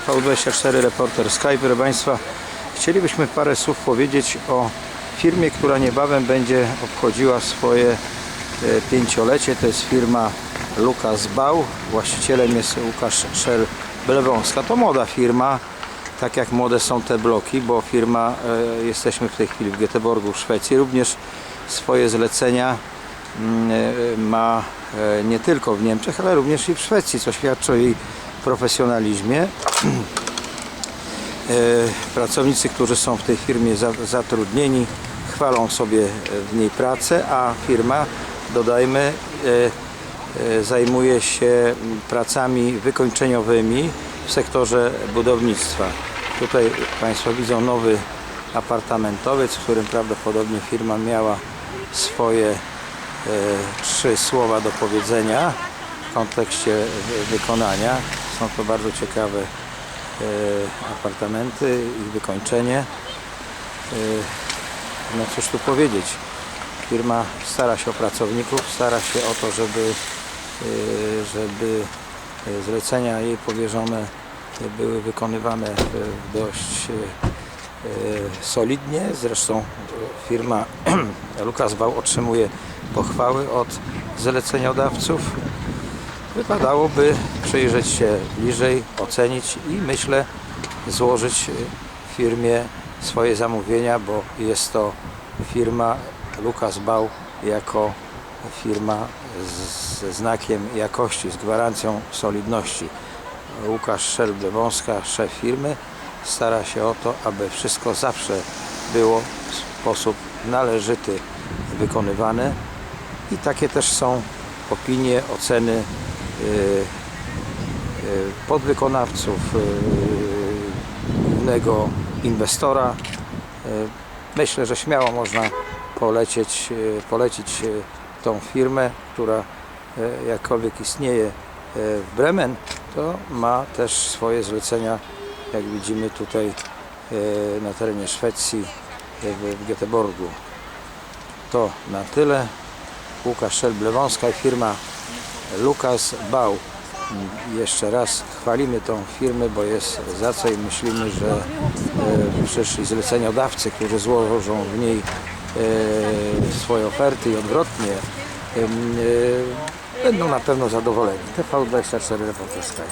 TV24 Reporter Skype. Proszę Państwa, chcielibyśmy parę słów powiedzieć o firmie, która niebawem będzie obchodziła swoje e, pięciolecie. To jest firma Lukas Bał. Właścicielem jest Łukasz Szel-Blewąska. To młoda firma, tak jak młode są te bloki, bo firma, e, jesteśmy w tej chwili w Göteborgu w Szwecji, również swoje zlecenia mm, e, ma nie tylko w Niemczech, ale również i w Szwecji, co świadczy o jej profesjonalizmie. E, Pracownicy, którzy są w tej firmie za- zatrudnieni, chwalą sobie w niej pracę, a firma, dodajmy, e, e, zajmuje się pracami wykończeniowymi w sektorze budownictwa. Tutaj Państwo widzą nowy apartamentowiec, w którym prawdopodobnie firma miała swoje e, trzy słowa do powiedzenia w kontekście wy- wykonania. Są to bardzo ciekawe e, apartamenty, ich wykończenie. E, No cóż tu powiedzieć. Firma stara się o pracowników, stara się o to, żeby, e, żeby zlecenia jej powierzone były wykonywane dość solidnie. Zresztą firma Lukas Bał otrzymuje pochwały od zleceniodawców. Wypadałoby przyjrzeć się bliżej, ocenić i myślę złożyć e, firmie swoje zamówienia, bo jest to firma Lukas Bał jako firma ze znakiem jakości, z gwarancją solidności. Łukasz Szelble-Wąska, szef firmy, stara się o to, aby wszystko zawsze było w sposób należyty wykonywane i takie też są opinie, oceny y, y, podwykonawców, y, głównego inwestora. Y, Myślę, że śmiało można polecieć, polecić tą firmę, która jakkolwiek istnieje w Bremen, to ma też swoje zlecenia, jak widzimy tutaj na terenie Szwecji, w Göteborgu. To na tyle. Łukasz Szelblewąska i firma Lukas Bał. Jeszcze raz chwalimy tą firmę, bo jest za co i myślimy, że e, przyszli zleceniodawcy, którzy złożą w niej e, swoje oferty i odwrotnie, e, będą na pewno zadowoleni. TV24 Reporter Sky.